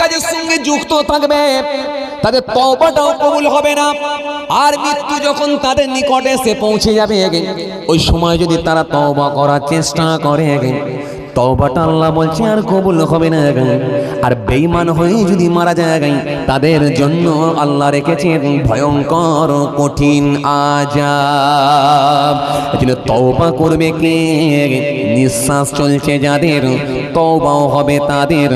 কাজের সঙ্গে যুক্ত থাকবে, তাদের তবাটাও কবুল হবে না। আর মৃত্যু যখন তাদের নিকটে এসে পৌঁছে যাবে, ওই সময় যদি তারা তবা করার চেষ্টা করে তওবাটা আল্লাহ বলছে আর কবুল হবে না আর বেঈমান হয়ে যদি মারা যায় তাদের জন্য আল্লাহ রেখেছেন ভয়ঙ্কর কঠিন আজাব এজন্য তওবা করবে কে? নিঃশ্বাস চলছে যাদের তওবাও হবে তাদের।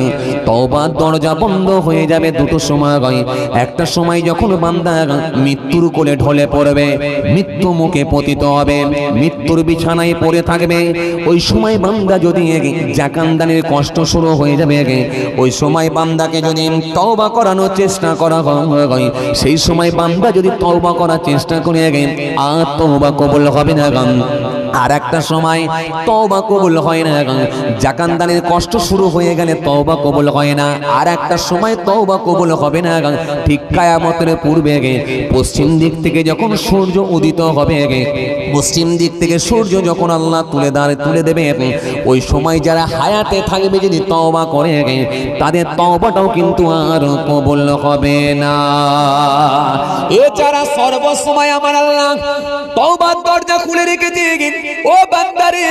তওবার দরজা বন্ধ হয়ে যাবে দুটো সময় একটা সময় যখন বান্দা মৃত্যুর কোলে ঢলে পড়বে মৃত্যু মুখে পতিত হবে মৃত্যুর বিছানায় পড়ে থাকবে। ওই সময় বান্দা যদি জাকানদানের কষ্ট শুরু হয়ে যাবে ওই সময় বান্দাকে যদি তওবা করানোর চেষ্টা করা হয়, সেই সময় বান্দা যদি তওবা করার চেষ্টা করে আর তওবা কবুল হবে না আর একটা সময় তওবা কবুল হয় না জাকানদানের কষ্ট শুরু হয়ে গেলে তওবা কবুল হয় না। আর একটা সময় তওবা কবুল হবে না ঠিক কায়ামতের পূর্বে পশ্চিম দিক থেকে যখন সূর্য উদিত হবে পশ্চিম দিক থেকে সূর্য যখন আল্লাহ তুলে দাঁড়ে তুলে দেবে, ওই সময় যারা হায়াতে থাকবে, যদি তওবা করে তাদের তওবাটাও কিন্তু আর কবুল হবে না। এছাড়া সর্বসময় আমার আল্লাহ তওবার দরজা খুলে রেখেছে ও বান্দারে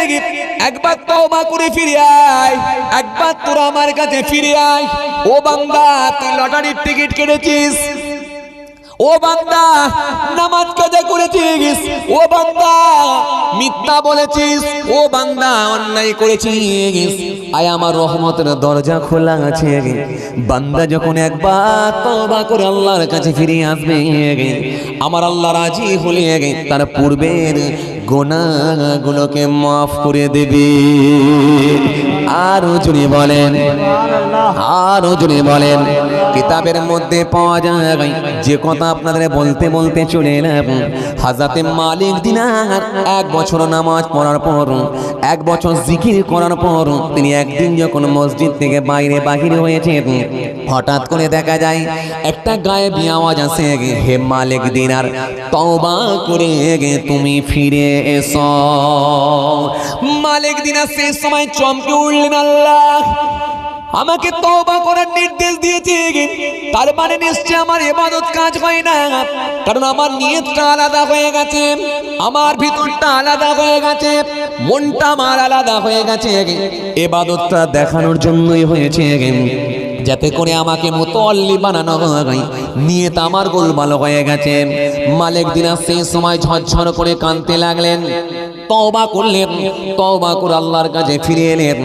একবার তওবা করে ফিরে আয়, একবার তোরা আমার কাছে ফিরে আয়। ও বান্দা, তুই লটারির টিকিট কেটেছিস। ও বান্দা, নামাজ করেছিস। ও বান্দা, মিথ্যা বলেছিস। ও বান্দা, অন্যায় করেছিস। আয় আমার রহমতের দরজা খোলা আছে বান্দা যখন একবার তওবা করে আল্লাহর কাছে ফিরে আসবে আমার আল্লাহ রাজি হলে তার পূর্বের গোনাগুলোকে মাফ করে দেবে। আরও জুড়ে বলেন, আরও জুড়ে বলেন, কিতাবের মধ্যে পাওয়া যায়, যে কথা আপনাদের বলতে বলতে চলে এলাম। হাজাতে মালিক দিনার এক বছর নামাজ পড়ার পর, এক বছর জিকির করার পর, তিনি একদিন যখন মসজিদ থেকে বাইরে বাহির হয়েছেন, হঠাৎ করে দেখা যায়, একটা গায়ে আওয়াজ আছে হে মালিক দিনার, তওবা করে তুমি ফিরে মালিক দিনার সেই সময় চমকে উঠলেন আল্লাহ। আমাকে তওবা করার নির্দেশ দিয়েছে। তার মানে নিশ্চয় আমার এবাদত কাজ হয় না। কারণ আমার নিয়তটা আলাদা হয়ে গেছে। আমার ভিতরটা আলাদা হয়ে গেছে। মনটা আমার আলাদা হয়ে গেছে। এবাদতটা দেখানোর জন্যই হয়েছে। যাতে করে আমাকে মোতল্লি বানানো হয়। নিয়ে তো আমার গোলমাল হয়ে গেছে। মালিক দিনা সেই সময় ঝরঝর করে কাঁদতে লাগলেন। তওবা করলেন। তওবা করে আল্লাহর কাছে ফিরে এলেন।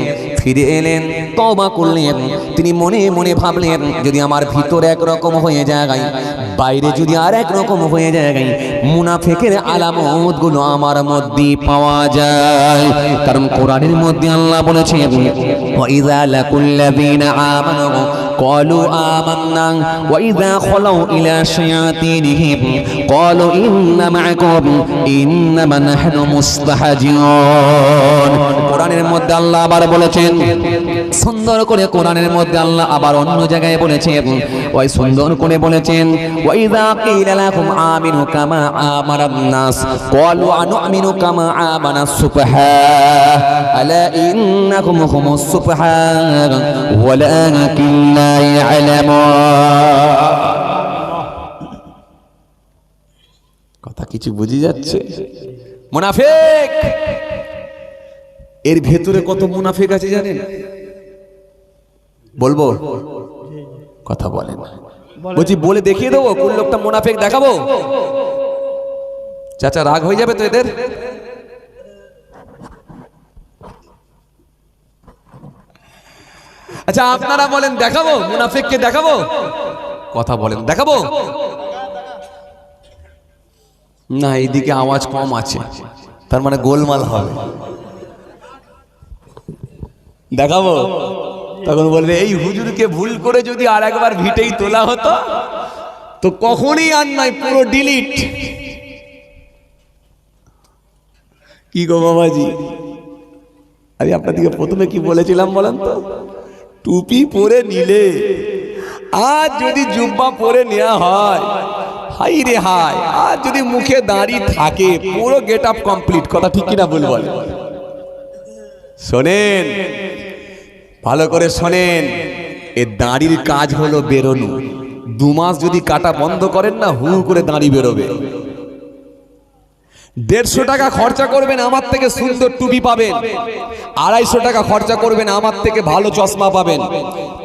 ফিরে এলেন। তবা করলেন। তিনি মনে মনে ভাবলেন, যদি আমার ভিতরে একরকম হয়ে যায়, বাইরে যদি আর একরকম হয়ে যায়, মুনাফেকের আলামতগুলো আমার মধ্যে পাওয়া যায়। কারণ কোরআনের মধ্যে আল্লাহ বলেছেন قالوا آمنا وإذا خلوا إلى شياطينهم قالوا إن معكم إنما نحن مستهزئون কোরআনের মধ্যে আল্লাহ আবার বলেছেন সুন্দর করে কোরআনের মধ্যে আল্লাহ আবার অন্য জায়গায় বলেছেন, ওই সুন্দর করে বলেছেন ওয়াইযা কিলা লাকুম আমিনু কামা আমারান নাস, ক্বালু আনুমিনু কামা আমানাস সুফাহা আলা ইন্নাকুম হুমুস সুফাহা ওয়ালাকিন লা ইয়ালামুন কথা কিছু বুঝি যাচ্ছে? মুনাফিক! এর ভেতরে কত মুনাফিক আছে জানেন? বলব? কথা বলেন বলছি, বলে দেখিয়ে দেবো, কোন লোকটা মুনাফিক দেখাবো? চাচা, রাগ হয়ে যাবে তো এদের? আচ্ছা আপনারা বলেন, দেখাবো? মুনাফিককে দেখাবো? কথা বলেন, দেখাবো? না, এইদিকে আওয়াজ কম আছে। তার মানে গোলমাল হবে। দেখাবো? তখন বলবে, এই হুজুরকে ভুল করে যদি আর একবার ভিটেই তোলা হতো, তো কখনই আর নয়, পুরো ডিলিট কি গো বাবাজি আমি আপনাদেরকে প্রথমে কি বলেছিলাম বলেন তো? টুপি পরে নিলে, আর যদি জুব্বা পরে নেওয়া হয়, হাই রে হাই, আর যদি মুখে দাঁড়ি থাকে, পুরো গেট আপ কমপ্লিট কথা ঠিক কিনা বলে। শোনেন ভালো করে শোনেন। এ দাঁড়ির কাজ হলো বেরোনো। দু মাস যদি কাটা বন্ধ করেন না, হু করে দাঁড়ি বেরোবে। দেড়শো টাকা খরচা করবেন আমার থেকে সুন্দর টুপি পাবেন। আড়াইশো টাকা খরচা করবেন আমার থেকে ভালো চশমা পাবেন।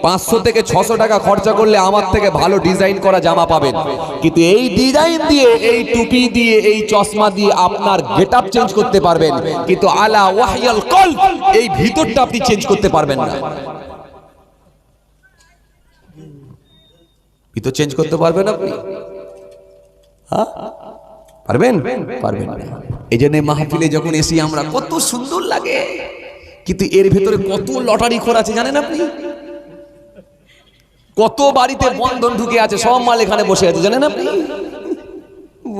পাঁচশো থেকে ছশো টাকা খরচা করলে আমার থেকে ভালো ডিজাইন করা জামা পাবেন। কিন্তু এই ডিজাইন দিয়ে এই টুপি দিয়ে এই চশমা দিয়ে আপনার গেট আপ চেঞ্জ করতে পারবেন। কিন্তু আলা ওয়াহিয়াল কল এই ভিতরটা আপনি চেঞ্জ করতে পারবেন না। ভিতর চেঞ্জ করতে পারবেন আপনি? হ্যাঁ? পারবেন? পারবেন এই জন্য মাহফিলে যখন এসি আমরা কত সুন্দর লাগে। কিন্তু এর ভেতরে কত লটারি খোর আছে জানেন আপনি? কত বাড়িতে বন্ধন ঢুকে আছে, সব মাল এখানে বসে আছে, জানেন আপনি?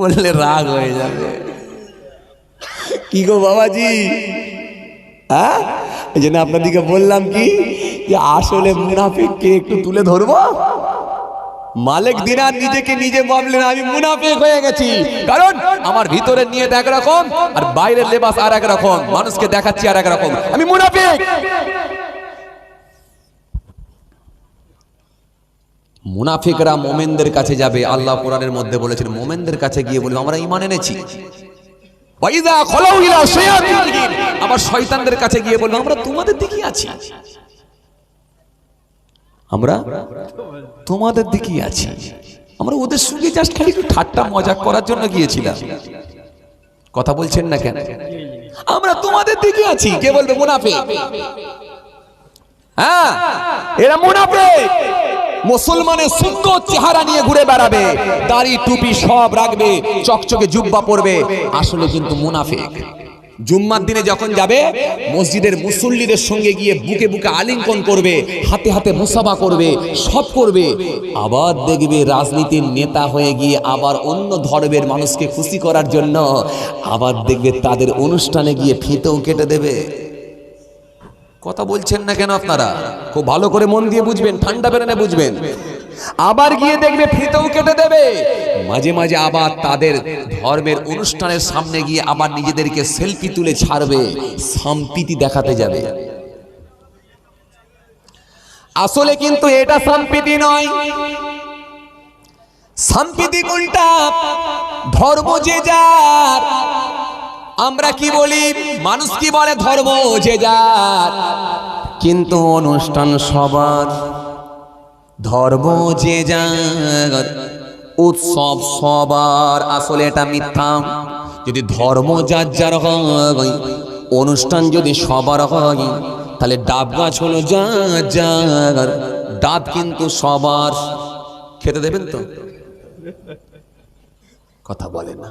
বললে রাগ হয়ে যাবে। কি গো বাবাজি? হ্যাঁ? এই জন্য আপনাদেরকে বললাম কি, যে আসলে মুনাফিককে একটু তুলে ধরবো? মালিক দিনার নিজেকে নিজে ভাবলেন আমি মুনাফিক হয়ে গেছি। কারণ আমার ভিতরে নিয়ে এক রকম আর বাইরের লেবাস আর এক রকম মানুষকে দেখাচ্ছি আর এক রকম আমি মুনাফিক। মুনাফিকরা মোমেনদের কাছে যাবে। আল্লাহ কোরআনের মধ্যে বলেছেন মোমেনদের কাছে গিয়ে বলবে আমরা ইমান এনেছি। আবার শয়তানদের কাছে গিয়ে বলবে আমরা তোমাদের দিকে আছি। আমরা তোমাদের দিকেই আছি। আমরা ওদের সঙ্গে জাস্ট খালি একটু ঠাট্টা মজা করার জন্য গিয়েছিলাম। কথা বলছেন না কেন? আমরা তোমাদের দিকে আছি। কে বলবে? মুনাফে। হ্যাঁ এরা মুনাফে। মুসলমানের সুন্দর চেহারা নিয়ে ঘুরে বেড়াবে। দাড়ি, টুপি সব রাখবে। চকচকে জুব্বা পরবে। আসলে কিন্তু মুনাফিক। জুম্মার দিনে যখন যাবে, মসজিদের মুসল্লিদের সঙ্গে গিয়ে বুকে বুকে আলিঙ্কন করবে, হাতে হাতে মুসাফা করবে, সব করবে, আবার দেখবে রাজনীতির নেতা হয়ে গিয়ে আবার অন্য ধর্মের মানুষকে খুশি করার জন্য আবার দেখবে তাদের অনুষ্ঠানে গিয়ে ফিতেও কেটে দেবে। কথা বলছেন না কেন আপনারা? খুব ভালো করে মন দিয়ে বুঝবেন, ঠান্ডা বেরেনে বুঝবেন। আবার গিয়ে দেখবে ফিতেও কেটে দেবে। মাঝে মাঝে আবার তাদের ধর্মের অনুষ্ঠানের সামনে গিয়ে আবার নিজেদেরকে সেলফি তুলে ছাড়বে, সম্প্রীতি দেখাতে যাবে। আসলে কিন্তু এটা সম্প্রীতি নয়। সম্প্রীতি কোনটা ধর্ম যে যার, আমরা কি বলি, মানুষ কি বলে ধর্ম যে যার? কিন্তু অনুষ্ঠান সবার ধর্ম যে যার উৎসব সবার আসলে এটা মিথ্যা। যদি ধর্ম যার যার হয়, অনুষ্ঠান যদি সবার হয়, তাহলে ডাব গাছ হলো যার যার, ডাব কিন্তু সবার। খেতে দেবেন তো? কথা বলে না।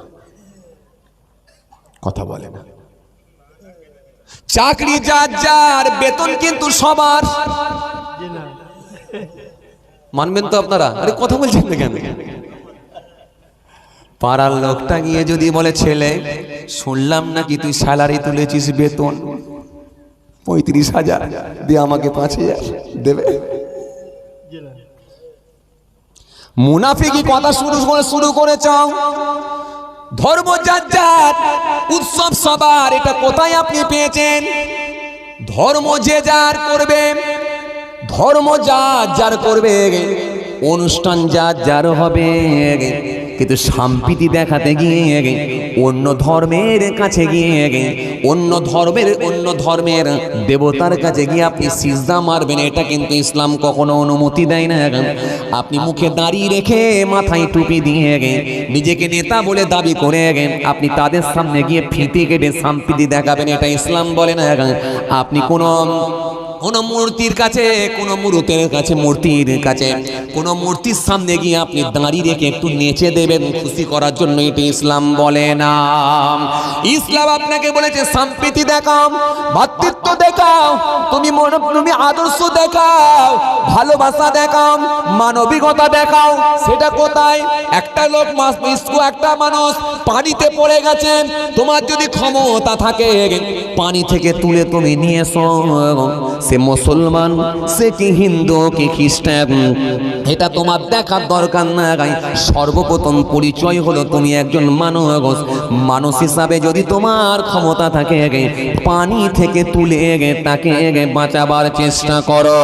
কথা বলে না। চাকরি যার যার, বেতন কিন্তু সবার। মানবেন তো আপনারা? আরে কথা বলছেন না কেন? পাড়ার লোকটা গিয়ে যদি বলে ছেলে শুনলাম নাকি তুই স্যালারি তুলেছিস বেতন? পঁয়ত্রিশ হাজার দিয়ে আমাকে পাঁচ হাজার দেবে? মুনাফিকি কথা শুরু করে শুরু করে চাও ধর্ম যার যার উৎসব সবার এটা কোথায় আপনি পেয়েছেন? ধর্ম যে যার করবে ধর্ম যার যার করবে, অনুষ্ঠান যার যার হবে। কিন্তু সম্প্রীতি দেখাতে গিয়ে, অন্য ধর্মের কাছে গিয়ে, অন্য ধর্মের অন্য ধর্মের দেবতার কাছে গিয়ে আপনি সিজদা মারবেন, এটা কিন্তু ইসলাম কখনো অনুমতি দেয় না। আপনি মুখে দাঁড়িয়ে রেখে মাথায় টুপি দিয়ে, নিজেকে নেতা বলে দাবি করে, আপনি তাদের সামনে গিয়ে ফিতে কেটে সম্প্রীতি দেখাবেন, এটা ইসলাম বলে না। আপনি কোনো কোন মূর্তির কাছে, কোন মূর্তের কাছে, মূর্তির কাছে। কোন মূর্তির সামনে গিয়ে আপনি দাঁড়িয়ে রেখে একটু নেচে দেবেন, খুশি করার জন্য এটি ইসলাম বলে না। ইসলাম আপনাকে বলেছে, সম্প্রীতি দেখাম ভাতৃত্ব তুমি তুমি আদর্শ দেখাও, ভালোবাসা দেখাও, মানবিকতা দেখাও, সেটা কোথায়? একটা লোক একটা মানুষ, পানিতে পড়ে গেছেন তোমার যদি ক্ষমতা থাকে, পানি থেকে তুলে তুমি নিয়ে এসো। সে মুসলমান, সে কি হিন্দু, কি খ্রিস্টান, এটা তোমার দেখার দরকার না সর্বপ্রথম পরিচয় হলো তুমি একজন মানুষ। মানুষ হিসাবে যদি তোমার ক্ষমতা থাকে, পানি থেকে তুলে তাকে বাঁচাবার চেষ্টা করো।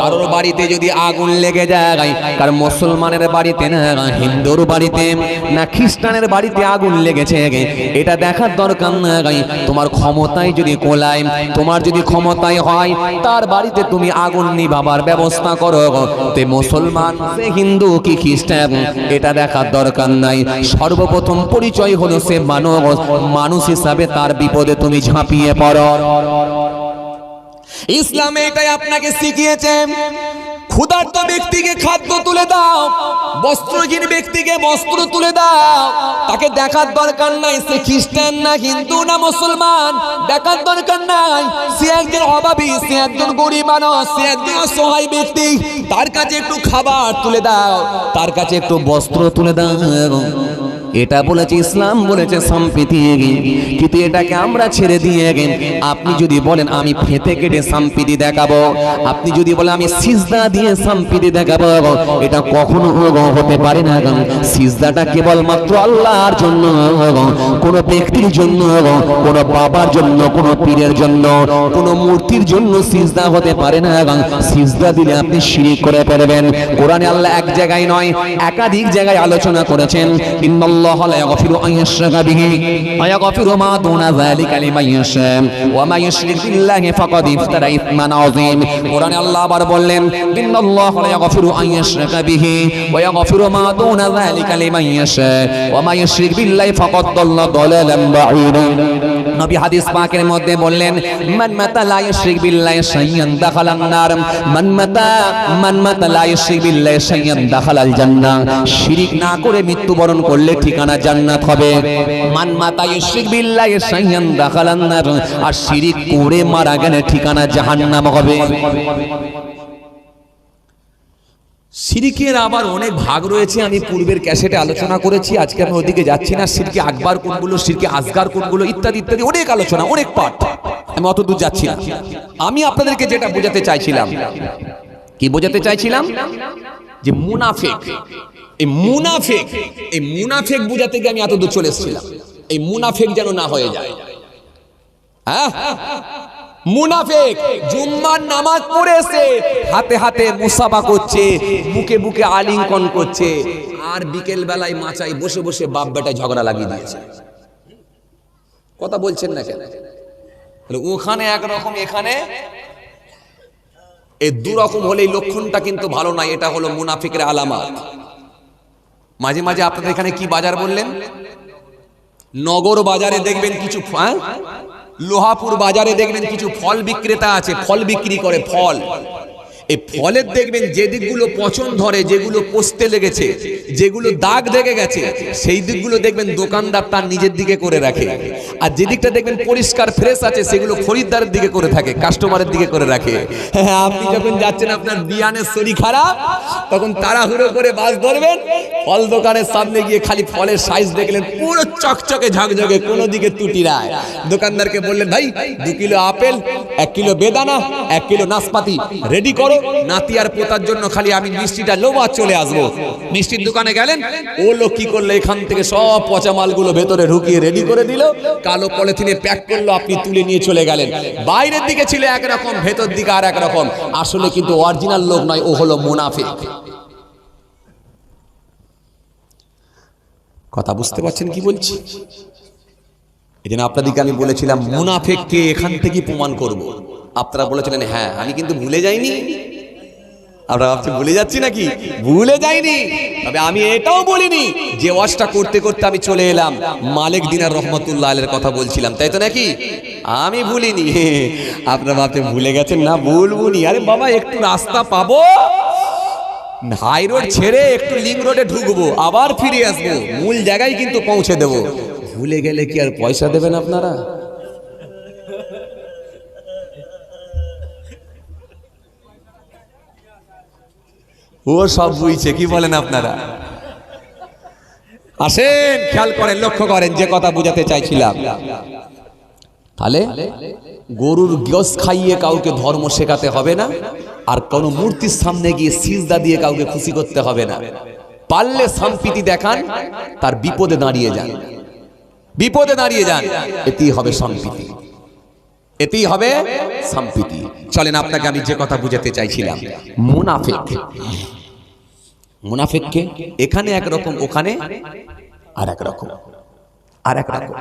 কারোর বাড়িতে যদি আগুন লেগে যায় কার মুসলমানের বাড়িতে না, হিন্দুর বাড়িতে না, খ্রিস্টানের বাড়িতে আগুন লেগেছে, এটা দেখার দরকার না, তোমার ক্ষমতায় যদি কোলায় তোমার যদি ক্ষমতায় হয়, তার বাড়িতে তুমি আগুন নিভাবার ব্যবস্থা করো। তে মুসলমান, সে হিন্দু কি খ্রিস্টান, এটা দেখার দরকার নাই। সর্বপ্রথম পরিচয় হলো সে মানুষ। মানুষ হিসাবে তার বিপদে তুমি ঝাঁপিয়ে পড়ো। ইসলামে এটাই আপনাকে শিখিয়েছে। ক্ষুধার্ত ব্যক্তিকে খাদ্য তুলে দাও, বস্ত্রহীন ব্যক্তিকে বস্ত্র তুলে দাও। তাকে দেখার দরকার নাই, সে খ্রিস্টান না হিন্দু না মুসলমান। দেখার দরকার নাই, সে একজন অভাবী, সে একজন গরিব মানুষ, সে একজন অসহায় ব্যক্তি। তার কাছে একটু খাবার তুলে দাও, তার কাছে একটু বস্ত্র তুলে দাও। এটা বলেছে ইসলাম, বলেছে সম্প্রীতি। কিন্তু এটাকে আমরা ছেড়ে দিয়ে গেন। আপনি যদি বলেন, আমি ফেতে কেটে সম্প্রীতি দেখাবো। আপনি যদি বলেন, আমি সিজদা দিয়ে সম্প্রীতি দেখাবো। এটা কখনো হতে পারে না সিজদাটা কেবলমাত্র আল্লাহর জন্য কোনো ব্যক্তির জন্য কোনো বাবার জন্য, কোনো পীরের জন্য, কোনো মূর্তির জন্য সিজদা হতে পারে না সিজদা দিলে আপনি শিরিক করে ফেলবেন। কোরআনে আল্লাহ এক জায়গায় নয়, একাধিক জায়গায় আলোচনা করেছেন। ইন্নাল্লাহ লা ইয়াগফিরু আন ইউশরাকা বিহি ওয়া ইয়াগফিরু মা দুনা যালিকা লিমান ইয়াশা ওয়া মা ইউশরিক বিল্লাহি ফাকাদ ইফতারা ইসমান আযীম কোরআনে আল্লাহ আবার বললেন ইন্নাল্লাহ লা ইয়াগফিরু আন ইউশরাকা বিহি ওয়া ইয়াগফিরু মা দুনা যালিকা লিমান ইয়াশা ওয়া মা ইউশরিক বিল্লাহি ফাকাদ দাল্লা নবী হাদিস পাকের মধ্যে বললেন মান মাতা লা ইউশরিক বিল্লাহি শাইয়ান দাখালান নার মান মাতা মান মাতা লা ইউশরিক বিল্লাহি শাইয়ান দাখালাল জান্নাহ শিরিক না করে মৃত্যুবরণ করলে ঠিকানা জান্নাত হবে। মান মাতা বিল্লাহি শাইয়ান দাখালান নার। আর শিরিক করে মারা গেলে ঠিকানা জাহান্নাম হবে। সিরিকের আবার অনেক ভাগ রয়েছে, আমি পূর্বের ক্যাসেটে আলোচনা করেছি, আজকে আমি ওদিকে যাচ্ছি না। সিরকে আকবার কোনগুলো সিরকে আসগার কোনগুলো, ইত্যাদি ইত্যাদি অনেক আলোচনা, অনেক পাঠ। আমি অত দূর যাচ্ছি না। আমি আপনাদেরকে যেটা বোঝাতে চাইছিলাম, কি বোঝাতে চাইছিলাম? যে মুনাফেক এই মুনাফেক এই মুনাফেক বুঝাতে গিয়ে আমি এত দূর চলে এসেছিলাম। এই মুনাফেক যেন না হয়ে যায়। হ্যাঁ? মুনাফেক, জুম্মার নামাজ পড়েছে হাতে হাতে মুসাফা করছে, বুকে বুকে আলিঙ্গন করছে, আর বিকেল বেলায় মাচাই বসে বসে বাপ বেটায় ঝগড়া লাগিয়ে দিয়েছে। কথা বলছেন না কেন? ওখানে একরকম, এখানে? এই দু রকম হলে লক্ষণটা কিন্তু ভালো নয়, এটা হলো মুনাফিকের আলামত। মাঝে মাঝে আপনাদের এখানে কি বাজার বললেন? নগর বাজারে দেখবেন কিছু হ্যাঁ? লোহাপুর বাজারে দেখবেন কিছু ফল বিক্রেতা আছে, ফল বিক্রি করে, ফল। এই ফলের দেখবেন যে দিকগুলো পচন ধরে, যেগুলো পচতে লেগেছে, যেগুলো দাগ লেগে গেছে, সেই দিকগুলো দেখবেন দোকানদার তার নিজের দিকে করে রাখে। আর যে দিকটা দেখবেন পরিষ্কার ফ্রেশ আছে, সেগুলো খরিদ্দারের দিকে করে থাকে কাস্টমারের দিকে করে রাখে। হ্যাঁ আপনি যখন যাচ্ছেন আপনার বিয়ানের শরীর খারাপ, তখন তাড়াহুড়ো করে বাস ধরবেন, ফল দোকানের সামনে গিয়ে খালি ফলের সাইজ দেখলেন, পুরো চকচকে ঝকঝকে, কোনো দিকে তুটি নাই। দোকানদারকে বললেন, ভাই, দু কিলো আপেল, এক কিলো বেদানা, এক কিলো নাশপাতি রেডি করো। নাতি আর পোতার জন্য খালি আমি মিষ্টিটা লোবা চলে আসব। মিষ্টির দোকানে গেলেন, ও লোক কি করল? এখান থেকে সব পচা মালগুলো ভেতরে ঢুকিয়ে রেডি করে দিল। কালো পলিথিনে প্যাক করল, আপনি তুলে নিয়ে চলে গেলেন। বাইরের দিকে ছিল একরকম, ভেতর দিকে আর একরকম। আসলে কিন্তু অরিজিনাল লোক নয়, ও হলো মুনাফিক কথা বুঝতে পারছেন কি বলছি? এই জন্য আপনাদেরকে আমি বলেছিলাম, মুনাফেককে এখান থেকে প্রমাণ করব। আপনারা বলেছিলেন হ্যাঁ আমি কিন্তু ভুলে যাইনি। আমরা ভাবছি, ভুলে যাচ্ছি নাকি? ভুলে যাইনি। তবে আমি এটাও বলিনি যে ওয়াজটা করতে করতে আমি চলে এলাম। মালিক দিনার রহমতুল্লাহ আলের কথা বলছিলাম, তাই তো নাকি? আমি ভুলিনি। আপনারা ভাবতে ভুলে গেছেন না? ভুলবুনি। আরে বাবা, একটু রাস্তা পাবো? হাই রোড ছেড়ে একটু লিঙ্ক রোডে ঢুকবো, আবার ফিরে আসব। মূল জায়গায় কিন্তু পৌঁছে দেবো। ভুলে গেলে কি আর পয়সা দেবেন আপনারা? ও সব বুঝছে, কি বলেন আপনারা? আসেন, খেয়াল করেন, লক্ষ্য করেন, যে কথা বুঝাতে চাইছিলাম। তাহলে, গরুর গোস খাইয়ে কাউকে ধর্ম শেখাতে হবে না, আর কোনো মূর্তির সামনে গিয়ে সিজদা দিয়ে কাউকে খুশি করতে হবে না। পারলে সম্প্রীতি দেখান, তার বিপদে দাঁড়িয়ে যান। বিপদে দাঁড়িয়ে যান, এতেই হবে সম্প্রীতি। এতেই হবে সম্প্রীতি। চলেন, আপনাকে আমি যে কথা বুঝাতে চাইছিলাম, মুনাফিক। মুনাফিককে এখানে একরকম, ওখানে আর এক রকম আর এক রকম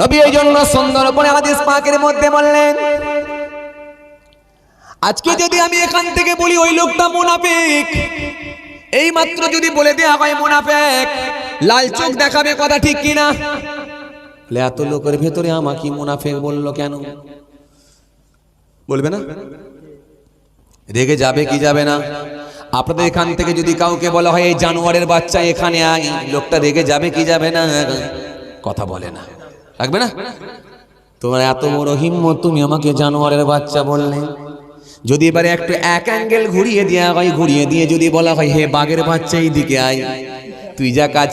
নবী এই জন্য সুন্দর করে হাদিস পাকের মধ্যে বললেন, আজকে যদি আমি এখান থেকে বলি ওই লোকটা মুনাফিক এই মাত্র যদি বলে দেয়া হয় মুনাফিক, লাল চোখ দেখাবে কথা ঠিক কিনা? এত লোকের ভেতরে আমাকে মুনাফিক বলল কেন? বলবে না? রেগে যাবে কি যাবে না? আপনাদের এখান থেকে যদি কাউকে বলা হয় এই জানোয়ারের বাচ্চা এখানে আয় লোকটা রেগে যাবে কি যাবে না? কথা বলে না। রাখবে না? তোমার এত বড় হিম্মত তুমি আমাকে জানোয়ারের বাচ্চা বললে। যদি এবারে একটু এক অ্যাঙ্গেল ঘুরিয়ে দেওয়া হয় ঘুরিয়ে দিয়ে যদি বলা হয় হে বাঘের বাচ্চা এই দিকে আয়। তুই যা কাজ